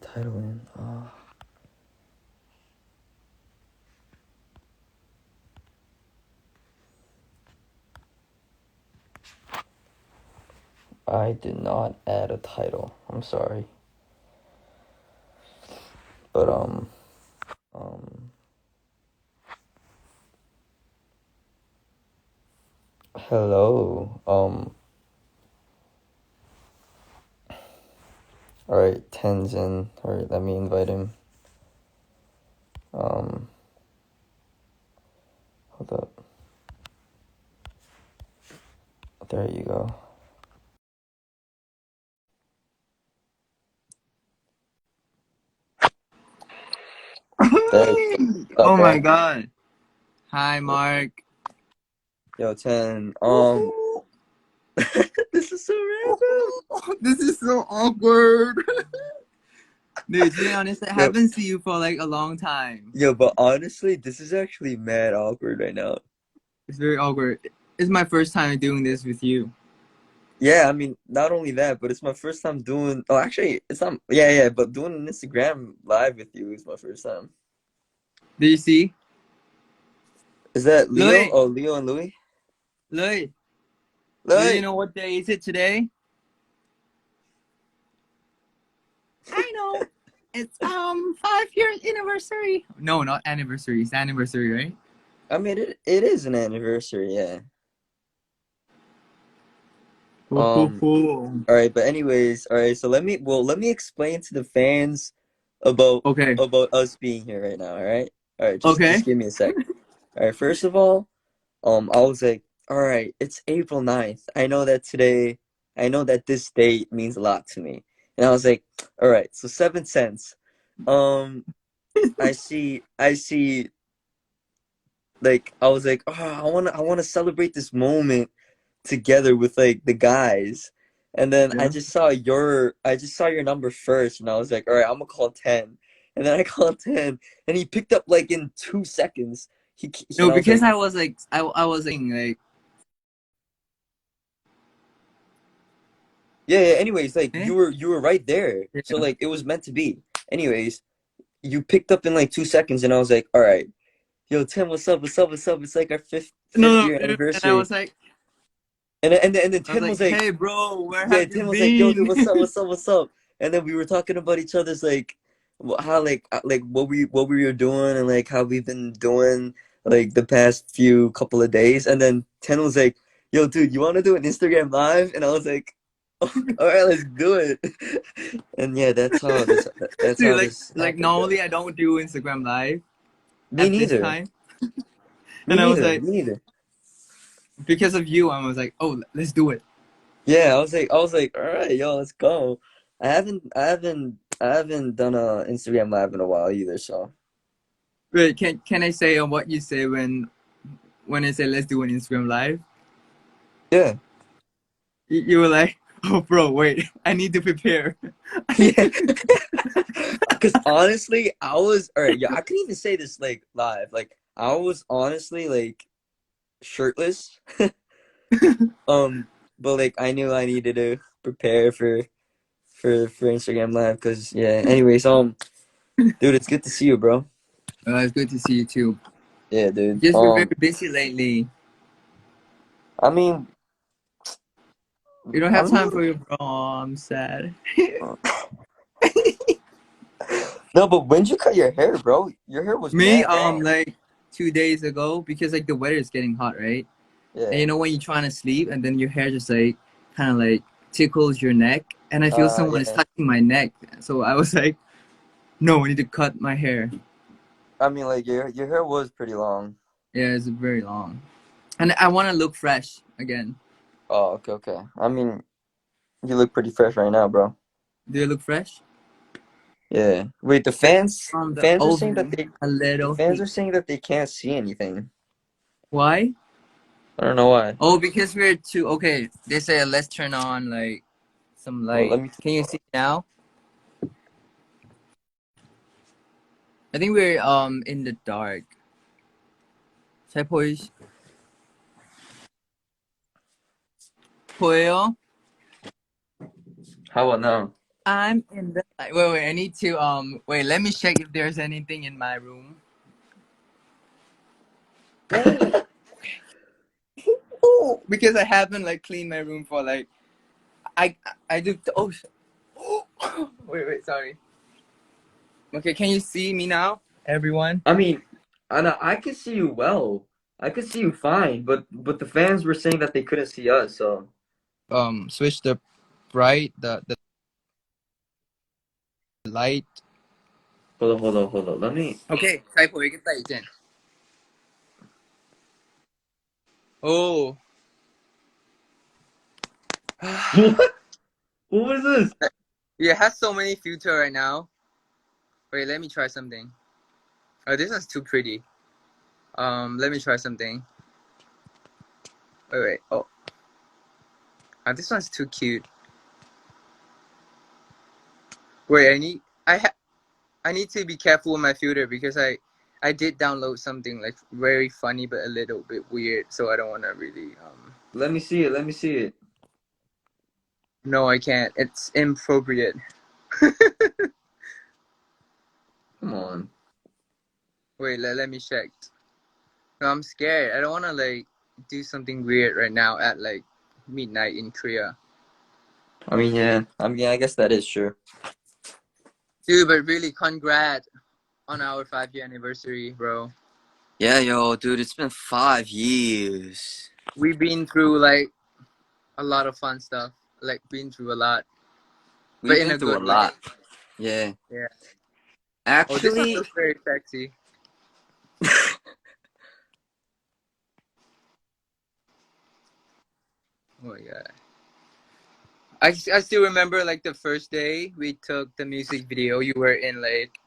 title in. I did not add a title. I'm sorry. But um um hello. Um Alright, Tenzin. Alright, let me invite him. Um hold up. There you go. There you go. oh my god. Hi, Mark. Yo, Ten. Um This is so random. this is so awkward. Dude, to be honest, I haven't seen you for like a long time. Yo, but honestly, this is actually mad awkward right now. It's very awkward. It's my first time doing this with you. Yeah, I mean, not only that, but it's my first time doing. Oh, actually, it's not. Yeah, yeah, but doing an Instagram live with you is my first time. Do you see? Is that Leo? Louis. Oh, Leo and Louis. Louis, do Louis. you know what day is it today? I know. It's um five year anniversary. No, not anniversary. It's anniversary, right? I mean, it it is an anniversary. Yeah. Um, All right, but anyways, all right. So let me. Well, let me explain to the fans about okay. about us being here right now. All right. All right. Just, Okay. Just give me a sec. all right. First of all, um, I was like, all right, it's April 9th. I know that today. I know that this date means a lot to me. And I was like, all right, so seven cents. Um, I see. I see. Like I was like, oh, I wanna, I wanna celebrate this moment together with like the guys. And then I just saw your, I just saw your number first, and I was like, all right, I'm gonna call ten. And then I called ten, and he picked up like in two seconds. He, he No, and I was because I was like, I, I was like, Yeah, yeah. Anyways, like Eh? you were you were right there. So like it was meant to be. Anyways, you picked up in like two seconds, and I was like, all right, yo, Tim, what's up? What's up? What's up? It's like our fifth fifth no, year and anniversary. I was like, and then, and then and then Tim was was like, hey, bro, where yeah, have Tim you was like, yo, dude, what's up? What's up? What's up? And then we were talking about each other's like how like uh, like what we what we were doing and like how we've been doing like the past few couple of days. And then Tim was like, yo, dude, you want to do an Instagram live? And I was like. All right, let's do it. And yeah, that's how this, that's Dude, how like, like normally I don't do Instagram live. Me at this neither. time. Me And I was neither. like- Me neither. Because of you, I was like, oh, let's do it. Yeah, I was like, I was like, all right, yo, let's go. I haven't, I haven't, I haven't done a Instagram live in a while either. So Wait, can can I say on what you say when when I say let's do an Instagram live? yeah, You, you were like, oh, bro, wait, I need to prepare. yeah. Because honestly, I was, all right, yeah, I couldn't even say this like live. Like I was honestly like shirtless. Um, but like I knew I needed to prepare for for for Instagram live because yeah. Anyways, um, dude, it's good to see you, bro. Uh, it's good to see you too. Yeah, dude. Just been Um, very busy lately. I mean, You don't have time for your bro. I'm sad. No, but when'd you cut your hair, bro? Your hair was Me, um, like two days ago because like the weather is getting hot, right? yeah. And you know when you're trying to sleep and then your hair just like kind of like tickles your neck, and I feel Uh, someone is touching my neck. So I was like, no, I need to cut my hair. I mean, like your your hair was pretty long. Yeah, it's very long, and I want to look fresh again. Oh, okay, okay. I mean, you look pretty fresh right now, bro. Do you look fresh? Yeah. Wait, the fans From the fans are saying that they a little fans heat. are saying that they can't see anything. Why? I don't know why. Oh, because we're too okay. They say let's turn on like some light. Let me Can you see now? I think we're um in the dark. Should How about now? I'm in the wait, wait. I need to um wait. Let me check if there's anything in my room. Ooh, because I haven't like cleaned my room for like I I do oh wait wait sorry. Okay, can you see me now, everyone? I mean, Anna, I could see you well. I could see you fine, but but the fans were saying that they couldn't see us, so um, switch the bright, the, the light. Hold on, hold on, hold on. Let me. Okay, try for it again. Oh. what? This? Yeah, it has so many filter right now. Wait, let me try something. Oh, this is too pretty. Um, let me try something. Wait, wait. Oh ah, this one's too cute. Wait, I need I ha- I need to be careful with my filter because I I did download something like very funny but a little bit weird, so I don't want to really um. Let me see it. Let me see it. No, I can't. It's inappropriate. Come on. Wait, let, let me check. No, I'm scared. I don't want to like do something weird right now at like midnight in Korea. I mean, yeah. I mean, I guess that is true. Dude, but really, congrats on our five year anniversary, bro. Yeah, yo, dude, it's been five years. We've been through like a lot of fun stuff. Like been through a lot. We've But in been a through a good lot. Yeah. Yeah. Oh, this Actually, very sexy. Oh my god. I, I still remember like the first day we took the music video. You were in like,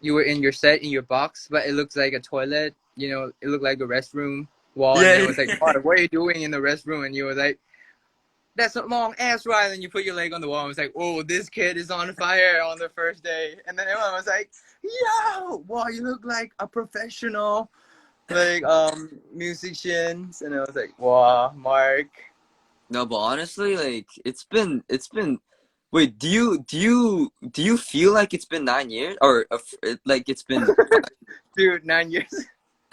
you were in your set in your box, but it looks like a toilet. You know, it looked like a restroom wall. Yeah. And it was like, "What- what are you doing in the restroom? And you were like, that's a long ass ride. And you put your leg on the wall. and was like, oh, this kid is on fire on the first day. And then everyone was like, yo, wow, you look like a professional, like um musicians. And I was like, wow, Mark. No, but honestly, like, it's been, it's been. Wait, do you do you do you feel like it's been nine years, or uh, like it's been? Dude, nine years.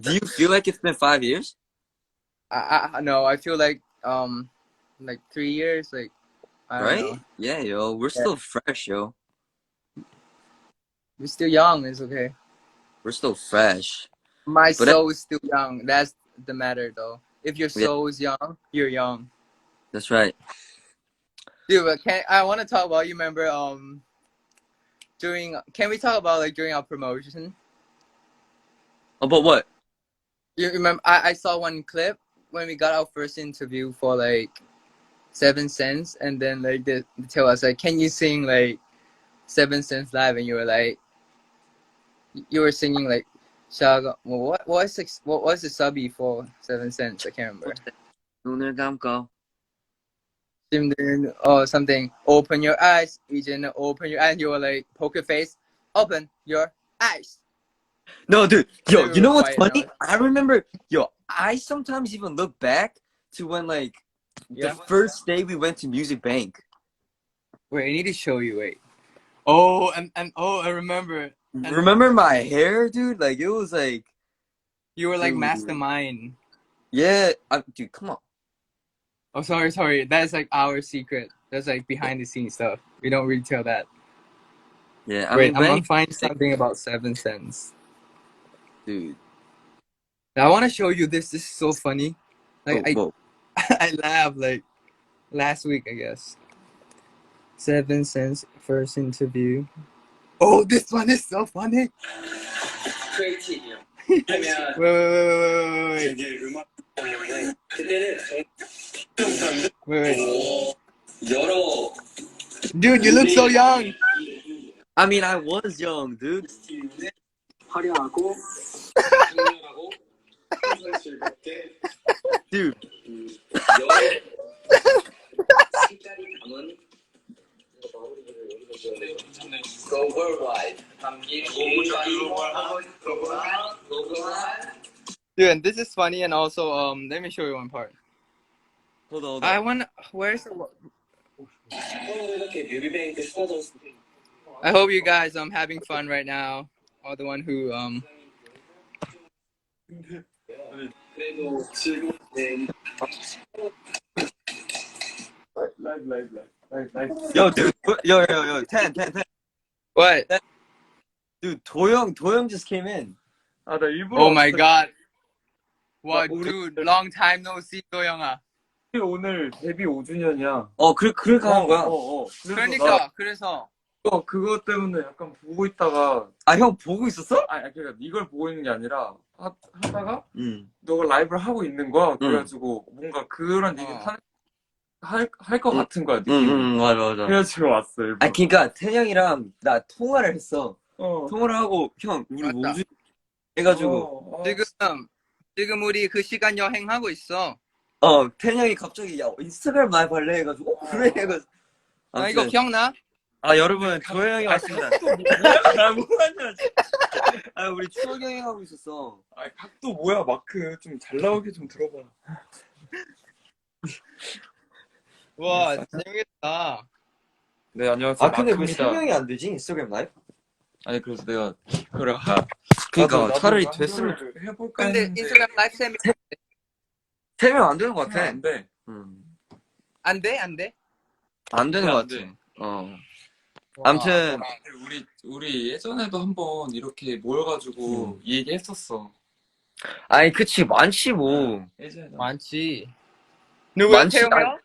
do you feel like it's been five years? I, I no, I feel like um like three years, like I Right? know. Yeah, yo, we're Yeah. still fresh, yo. We're still young, it's okay. We're still fresh. My But I- soul is still young. That's the matter though. If your Yeah. soul is young, you're young. That's right. Dude, but can I want to talk about you remember um during can we talk about like during our promotion? But what? You remember I, I saw one clip when we got our first interview for like seven cents and then like they, they tell us like can you sing like seven cents live and you were like you were singing like Shag- well, what was the, what was the sub for seven cents? I can't remember. Or something. Open your eyes, Ijin. Open your and you were like poker face. Open your eyes. No, dude. Yo, you know what's funny? I remember. Yo, I sometimes even look back to when like yeah. the first day we went to Music Bank. Wait, I need to show you. Wait. Oh, and and oh, I remember. And- Remember my hair, dude? Like it was like, You were like Dude. mastermind. yeah, I, dude, come on. Oh, sorry, sorry. That's like our secret. That's like behind the scenes stuff. We don't really tell that. Yeah, I Wait, mean, I'm gonna find something about seven cents. dude. I want to show you this. This is so funny. Like whoa, whoa. I, I laughed like last week, I guess. Seven cents first interview. Oh, this one is so funny. 크리에이티브요. Wait, 하면 wait, wait, wait, wait, 이제 음악 때문에 그때는 정말 wait, wait. 여러 Dude, you look so young. I mean, I was young, dude. 스타일인데 화려하고 강렬하고 평상시에 Dude, 음, 여러 색깔이 담은 Go worldwide. Dude, and this is funny, and also, um, let me show you one part. Hold on. Hold on. I want. Where's the? I hope you guys um having fun right now. Are the one who um. live, live, live. Yo, dude, yo, yo, yo, ten, ten, ten. what? Dude, 도영, 도영 just came in. 아, 나 일부러 Oh my 왔어. god. What 우리- dude? Long time no see, 도영아. 오늘 데뷔 5주년이야. 어, 그래, 그렇게 하는 거야. 어, 어. 그래서 나 그러니까 그래서 그거, 그거 때문에 약간 보고 있다가 아, 형 보고 있었어? 아니 그러니까 이걸 보고 있는 게 아니라 하, 하다가 응. 너가 라이브를 하고 있는 거야. 그래가지고 뭔가 그런 얘기 어. 할할 것 응. 같은 거야. 응, 느낌이. 응, 맞아, 맞아. 그래가지고 왔어. 일부러. 아, 그니까, 태영이랑 나 통화를 했어. 어. 통화를 하고, 형, 우리 맞다. 뭐지? 해가지고, 어, 어. 지금 지금 우리 그 시간 여행 하고 있어. 어, 태영이 갑자기, 야, 인스타그램 라이브 할래? 해가지고, 어, 그래? 해가지고. 아 이거 아무튼, 기억나? 아, 여러분, 도영이 왔습니다. 나 뭐하냐? 아, 우리 추억 여행하고 있었어. 아 각도 뭐야 마크 좀 잘 나오게 좀 들어봐. 와 재밌다. 네 안녕하세요. 아, 근데 왜 마크입니다. 설명이 안 되지? 인스타그램 라이브? 아니 그래서 내가 그걸 하. 그니까, 나도- 나도 차라리 됐으면 해볼까 근데 했는데 인스타그램 라이브 세미 세명 안 되는 것 네, 같아. 안 돼. 음. 안 돼? 안 돼? 안 되는 안것 돼. 같아. 어. 와. 아무튼, 우리 우리 예전에도 한번 이렇게 모여가지고 이 얘기 했었어. 아니, 그치, 많지, 뭐. 예전에. 많지. 누구야? 많지. 태영 형?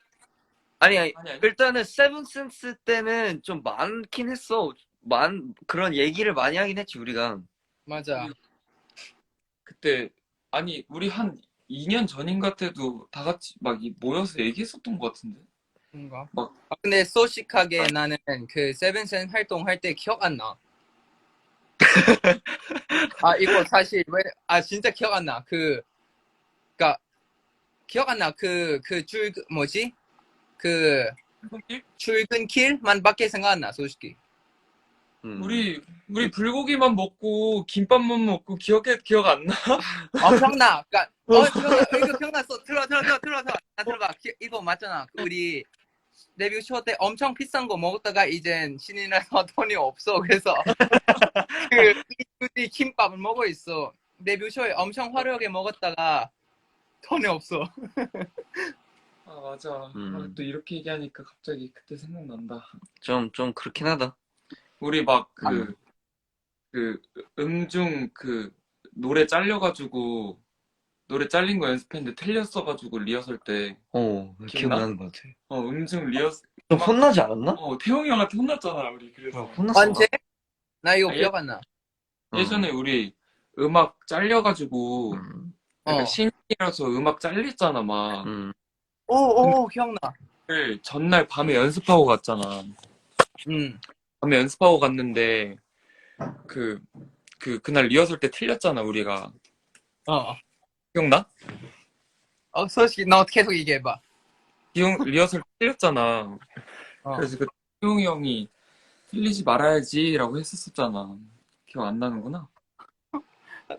아니, 아니, 아니 아니. 일단은 세븐센스 때는 좀 많긴 했어. 많, 그런 얘기를 많이 하긴 했지, 우리가. 맞아. 그때 아니 우리 한 2년 전인가 때도 다 같이 막 이- 모여서 얘기했었던 것 같은데. 뭔가. 막- 아, 근데 솔직하게 나는 그 세븐센 활동할 때 기억 안 나. 아 이거 사실 왜? 아 진짜 기억 안 나. 그, 그니까 기억 안 나. 그 그 줄 뭐지? 그 출근길만 밖에 생각 안 나. 솔직히. 음. 우리 우리 불고기만 먹고 김밥만 먹고 기억해 기억 안 나? 어 기억나. 그니까 어 기억나. 이거 기억났어. 들어 들어 들어 들어 들어. 나 들어봐. 기- 이거 맞잖아. 우리 데뷔 쇼 때 엄청 비싼 거 먹었다가 이젠 신인이라서 돈이 없어. 그래서 그 우리 김밥을 먹고 있어. 데뷔 쇼에 엄청 화려하게 먹었다가 돈이 없어. 아 맞아. 음. 아, 또 이렇게 얘기하니까 갑자기 그때 생각난다. 좀, 좀 그렇긴 하다. 우리 막그 음. 그 음중 그 노래 잘려가지고 노래 잘린 거 연습했는데 틀렸어가지고 리허설 때 어, 기억나? 기억나는 것 같아. 어, 음중 리허설 좀 혼나지 않았나? 어 태용이 형한테 혼났잖아 우리 그래서 혼났어. 언제? 나 이거 아, 예- 기억 안 나. 예전에 우리 음악 잘려가지고 음, 어. 신이라서 음악 잘렸잖아 막 음. 오오 기억나. 그걸 전날 밤에 연습하고 갔잖아 음. 밤에 연습하고 갔는데 그 그 그날 리허설 때 틀렸잖아 우리가 어. 기억나? 어 솔직히 너 계속 얘기해봐. 기억 리허설 때 틀렸잖아 어. 그래서 그 태용이 형이 틀리지 말아야지라고 했었었잖아 기억 안 나는구나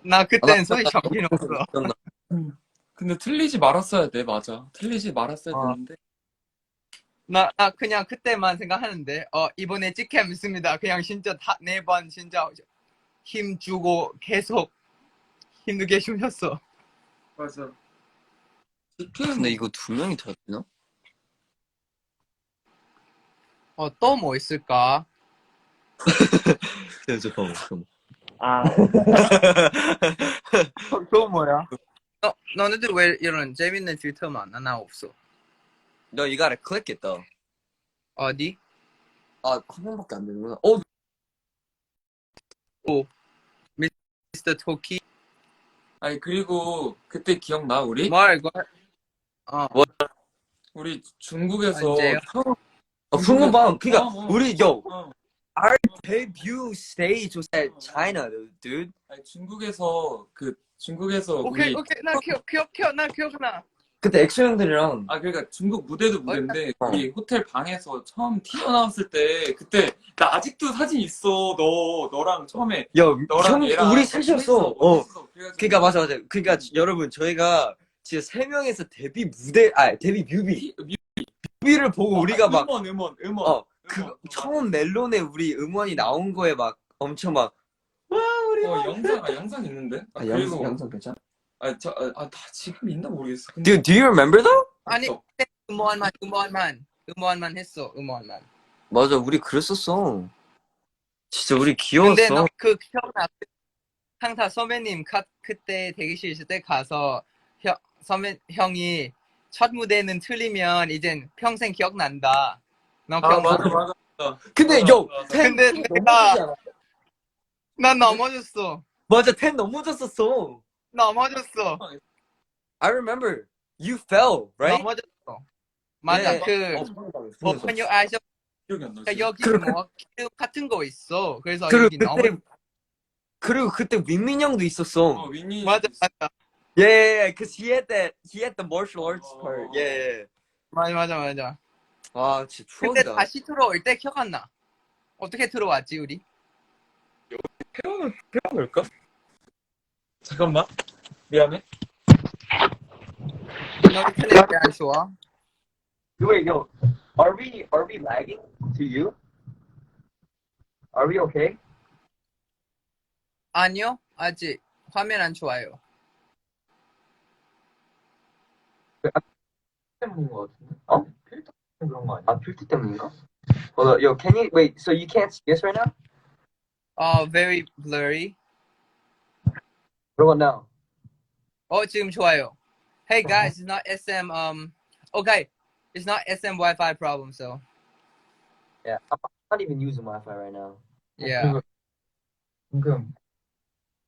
나 아, 그땐 나- 솔직히 정신 없어. 기억나. 근데 틀리지 말았어야 돼 맞아 틀리지 말았어야 어. 되는데 나, 나 그냥 그때만 생각하는데, 어, 이번에 찍캠 있습니다. 그냥 진짜 다, 네번 진짜 힘 주고 계속 힘들게 쉬셨어. 맞아 근데 이거 두 명이 다 되나? 어, 또 뭐 있을까? 네, 잠깐만, 잠깐만. 아 또, 또 뭐야? 너, 너네들 왜 이런 재밌는 필터만 하나 없어? 너 you gotta click it though. 어디? 아, 한 명밖에 안 되는구나. 어, 미스터 토키? 아니 그리고 그때 기억나 우리? 말, 이거. 어, 우리 중국에서 언제요? 처음 어 풍문방. 그니까, 어, 어. 우리, yo, 어, debut stage was at China, dude. 아니, 중국에서 그 중국에서 오케이, 우리 오케이. 나 기억, 기억, 기억, 나 기억나. 그때 엑소 형들이랑 아 그러니까 중국 무대도 무대인데 어. 우리 호텔 방에서 처음 튀어나왔을 때 그때 나 아직도 사진 있어 너 너랑 처음에 야, 너랑 형, 얘랑 우리 셋이었어. 어. 그니까, 맞아, 맞아. 그니까, 여러분, 저희가 진짜 세 명에서 데뷔 무대, 아, 데뷔 뮤비. 뮤비를 보고 우리가 막 음원 음원 음원 어, 그 처음 멜론에 우리 음원이 나온 거에 막 엄청 막 와, 우리 어막 영상 아 영상 있는데 아, 아, 그리고 영상 영상 괜찮아? 아저아다 지금 있나 모르겠어 근데 Dude, do you remember though? 아니 없어. 음원만 음원만 음원만 했어 음원만. 맞아, 우리 그랬었어. 진짜 우리 귀여웠어. 근데 너그 기억나? 항상 선배님 가, 그때 대기실 있을 때 가서 형 선배 형이 첫 무대는 틀리면 이젠 평생 기억난다. 너 아? 맞아 맞아 근데 맞아, 요, 맞아. 텐 근데 텐 내가-? 난 넘어졌어. 맞아, 텐 넘어졌었어. 넘어졌어. I remember. You fell, right? 넘어졌어. 맞아. 네. 그 어, 손에서. 오픈 유 아이셔 기억이 안 나지 여기 그리고 뭐 기름 같은 거 있어. 그래서 그리고 여기 넘어. 그때 그리고 그때 윈민 형도 어 있었어. 윈니 맞아 맞아 Yeah, yeah, yeah, cause he had that he had the martial arts 어. part. Yeah, yeah. yeah. 맞아 맞아 맞아. 아, 진짜 근데 추억이다. 다시 들어올 때 기억 안 나. 어떻게 들어왔지 우리? 태어날 태어날까 잠깐만 미안해 너희 텔레비 안 좋아? Wait, yo, are we are we lagging to you? Are we okay? 아니요 아직 화면 안 좋아요. 때문인 것 같은데 어? 필터 때문에 그런 거 아니야 아, 필터 때문인가? Hold up, yo, can you wait? So you can't see us right now? 어 very blurry. What about now? 어 지금 좋아요. Hey guys, it's not SM um okay. It's not SM Wi-Fi problem so Yeah, I'm not even using Wi-Fi right now. yeah. 그리고 방금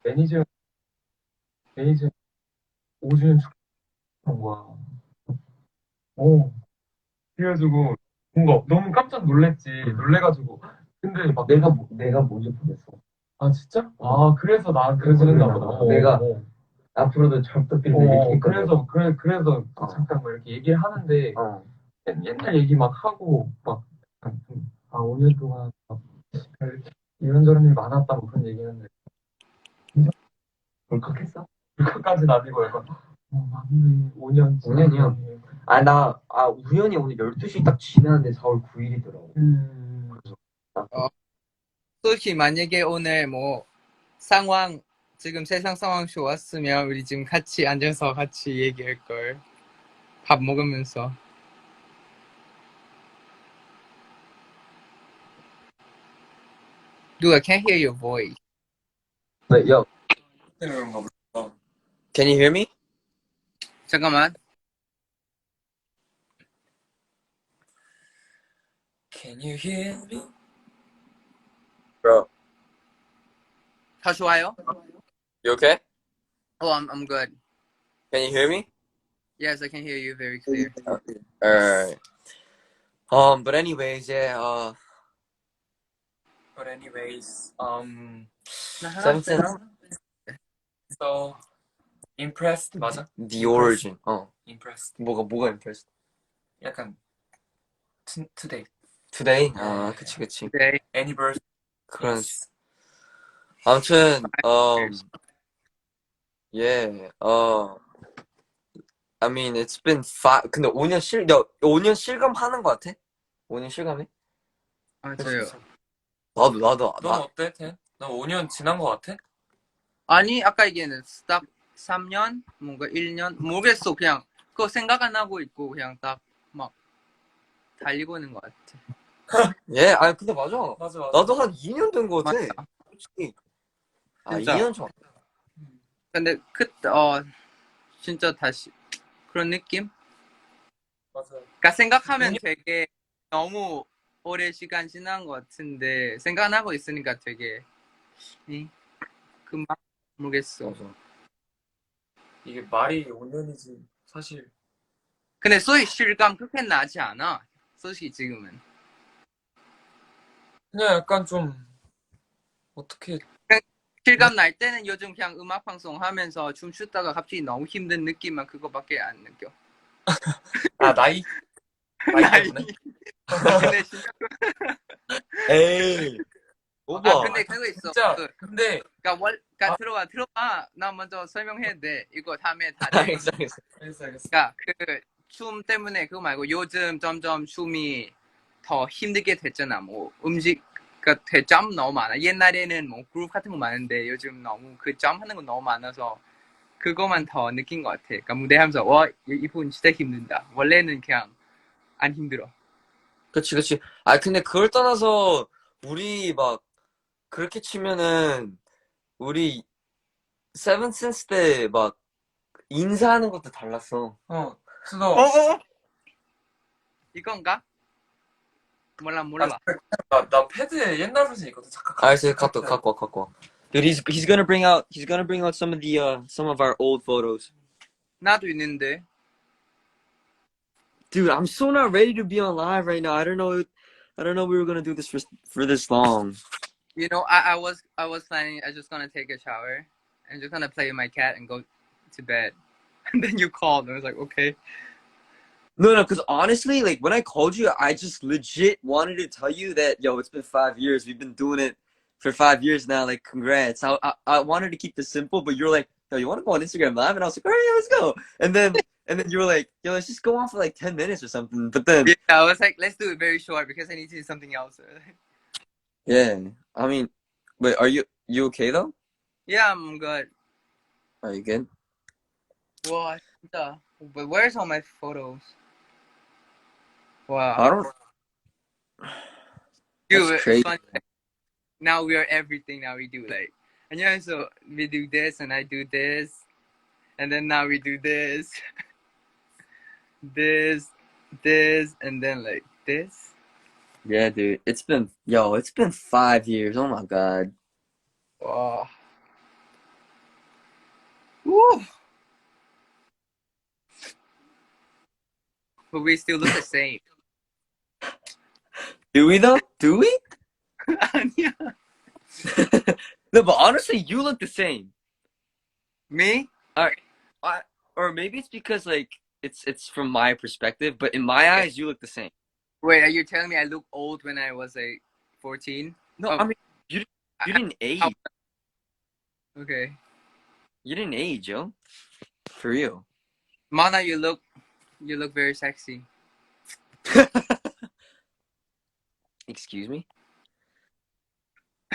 매니저 매니저 5주년 축하한 거야. 오. 그래가지고 뭔가 너무 깜짝 놀랬지. 놀래가지고 근데 막 내가 뭐- 내가 먼저 보냈어. 아 진짜? 아 그래서 나한테 그래서 그랬나 보다. 보다. 내가 어, 앞으로도 잘 부탁드립니다. 어. 그래서 그래 그래서 어. 잠깐 막 이렇게 얘기를 하는데 어. 옛- 옛날 얘기 막 하고 막아 5년 동안 막 별- 이런저런 일이 많았다 뭐 그런 얘기했는데 울컥했어? 그것까지는 아니고 약간 어 맞네 5년 5년이요? 아, 나, 아, 우연히 오늘 12시 딱 지났는데 4월 9일이더라고. 음, 솔직히 만약에 오늘 뭐 상황 지금 세상 상황 좋았으면 우리 지금 같이 앉아서 같이 얘기할 걸. 밥 먹으면서. Dude, I can't hear your voice. But yo, 그런가 보다 can you hear me? 잠깐만. Can you hear me? Bro, 다 좋아요? you okay? Oh, I'm I'm good. Can you hear me? Yes, I can hear you very clear. Alright. Um, but anyways, yeah, uh, But anyways, um, Seven Sense, so impressed 맞아? The Origin. 어, Impressed. 뭐가, 뭐가 impressed? 약간 t- today Today? 아, 그치, 그치. Okay. anniversary. 그런, 아무튼, um, yeah, uh, I mean, it's been five, 근데 5년 실, 야, 5년 실감하는 것 같아? 5년 실감해? 맞아요. 나도, 나도, 넌 나, 어때, 태? 너 5년 지난 것 같아? 아니, 아까 얘기했는 딱 3년, 뭔가 1년, 모르겠어. 그냥 그거 생각 안 하고 있고 그냥 딱 막 달리고 있는 것 같아. 예, 아니, 근데 맞아. 맞아, 맞아. 나도 한 2년 된것 같아. 맞아. 솔직히. 아, 진짜. 2년 전. 근데 그, 어, 진짜 다시 그런 느낌? 맞아. 그러니까 생각하면 되게 너무 오래 시간 지난 것 같은데 생각 안 하고 있으니까 되게 이, 금방 모르겠어. 맞아. 이게 말이 5년이지, 사실. 근데 소위 실감 그렇게 나지 않아. 솔직히 지금은. 그냥 약간 좀, 어떻게, 실감 날 때는 요즘 그냥 음악 방송 하면서 춤추다가 갑자기 너무 힘든 느낌만 그거밖에 안 느껴. 아, 나이? 나이 때문에? 근데 진짜 에이. 오빠. 아 근데 그거 있어. 진짜, 그, 근데, 그러니까 월, 그러니까 아. 들어와 들어와. 나 먼저 설명해야 돼. 이거 다음에 다 돼. 알겠어, 알겠어. 알겠어, 알겠어. 그러니까 그 춤 때문에 그거 말고 요즘 점점 춤이 더 힘들게 됐잖아. 뭐 음식 그러니까 대점 너무 많아. 옛날에는 뭐 그룹 같은 거 많은데 요즘 너무 그 점 하는 거 너무 많아서 그거만 더 느낀 것 같아. 그러니까 무대하면서 와 이분 진짜 힘든다. 원래는 그냥 안 힘들어. 그치, 그치. 아, 근데 그걸 떠나서, 우리 막, 그렇게 치면은, 우리, 세븐센스 때 막, 인사하는 것도 달랐어. 어, 수도. 이건가? 몰라 몰라. 나, 나 패드에 옛날 버전 있거든. 잠깐. 갖고 갖고 갖고 Dude, he's he's gonna bring out he's gonna bring out some of the uh some of our old photos. 나도 있는데. Dude, I'm so not ready to be on live right now. I don't know. I don't know we were gonna do this for for this long. You know, I, I was I was planning. I just gonna take a shower and just gonna play with my cat and go to bed. And then you called and I was like, okay. No, no, because honestly, like when I called you, I just legit wanted to tell you that yo, it's been five years. We've been doing it for five years now. Like, congrats. I I, I wanted to keep this simple, but you're like, yo, you want to go on Instagram live? And I was like, all right, yeah, let's go. And then and then you were like, yo, let's just go on for like ten minutes or something. But then Yeah, I was like, let's do it very short because I need to do something else. yeah, I mean, wait, are you you okay though? yeah, I'm good. Are you good? Wow, 진짜. Uh, but where's all my photos? Wow. I don't. Dude, crazy. funny. Now we are everything. Now we do like, and yeah, so we do this and I do this, and then now we do this, this, this, and then like this. Yeah, dude. It's been yo, it's been five years. Oh my god. Wow. Woo. But we still look the same. Do we though? Do we? no, but honestly, you look the same. Me? All right. I, or maybe it's because like it's it's from my perspective, but in my eyes, you look the same. Wait, are you telling me I look old when I was like fourteen? No, oh. I mean you you didn't age. Okay. You didn't age, yo. For real. Mana, you look you look very sexy. Excuse me.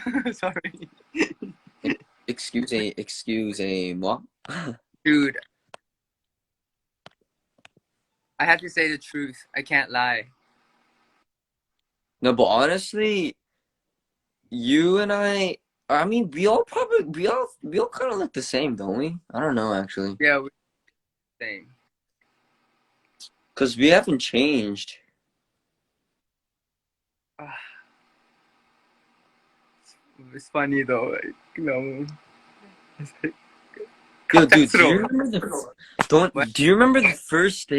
Sorry. Excuse a excuse a moi. Dude. I have to say the truth. I can't lie. No, but honestly, you and I. I mean, we all probably we all we all kind of look the same, don't we? I don't know actually, Yeah, we're same. cause we haven't changed it's funny though. Like, you know, Yo, dude, do you remember the, don't, do you remember the first day?